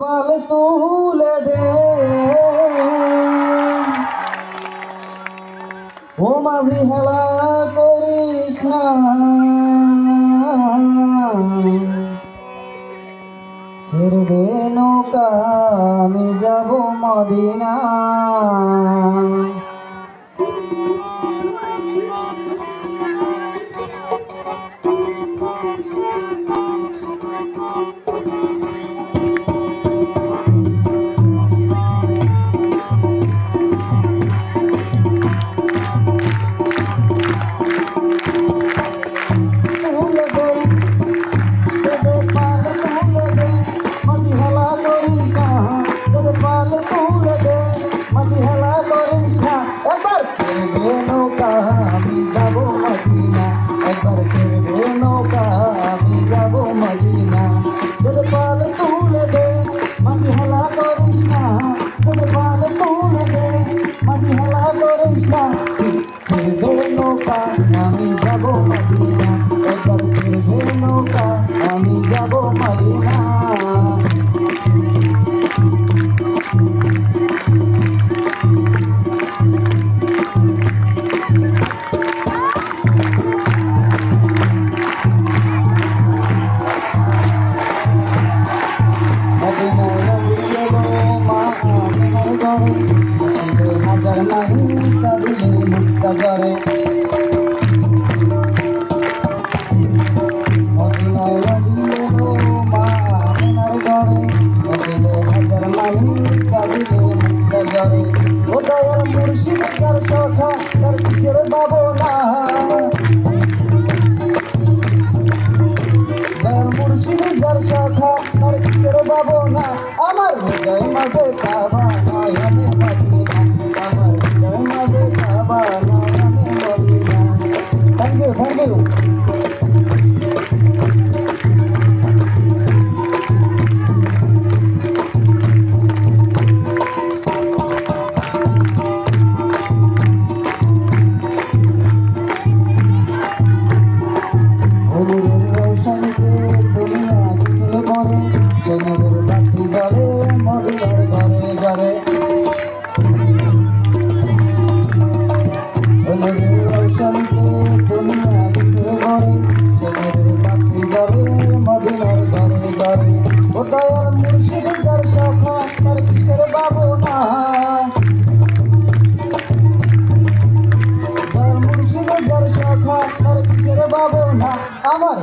পাল তুলে দে। ও মাঝি হেলা করিস না। ছেড়ে দে নৌকা আমি যাব মদিনা। ধনুকা আমি বাজারে। ওটার মুর্শিদ, তার সখা, তার কিসের বাবনা তার মুর্শিদ, যার সখা, তার কিসের আমার হৃদয় মাঝে কাবা আমার